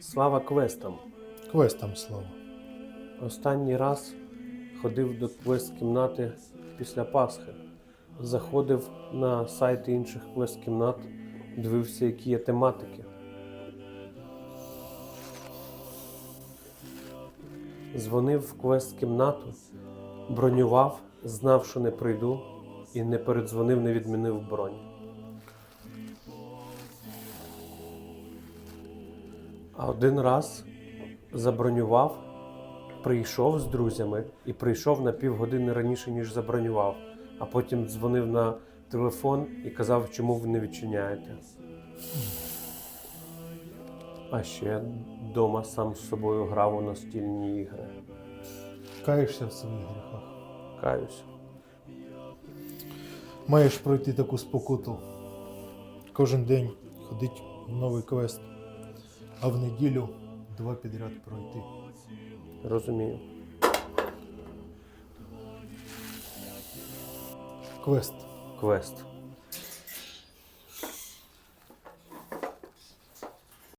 Слава квестам! Квестам слава. Останній раз ходив до квест-кімнати після Пасхи. Заходив на сайти інших квест-кімнат, дивився, які є тематики. Дзвонив в квест-кімнату, бронював, знав, що не прийду, і не передзвонив, не відмінив бронь. А один раз забронював, прийшов з друзями і прийшов на півгодини раніше, ніж забронював, а потім дзвонив на телефон і казав, чому ви не відчиняєте. А ще вдома сам з собою грав у настільні ігри. Каєшся в своїх гріхах. Каюсь. Маєш пройти таку спокуту. Кожен день ходить в новий квест, а в неділю два підряд пройти. Розумію. Квест. Квест.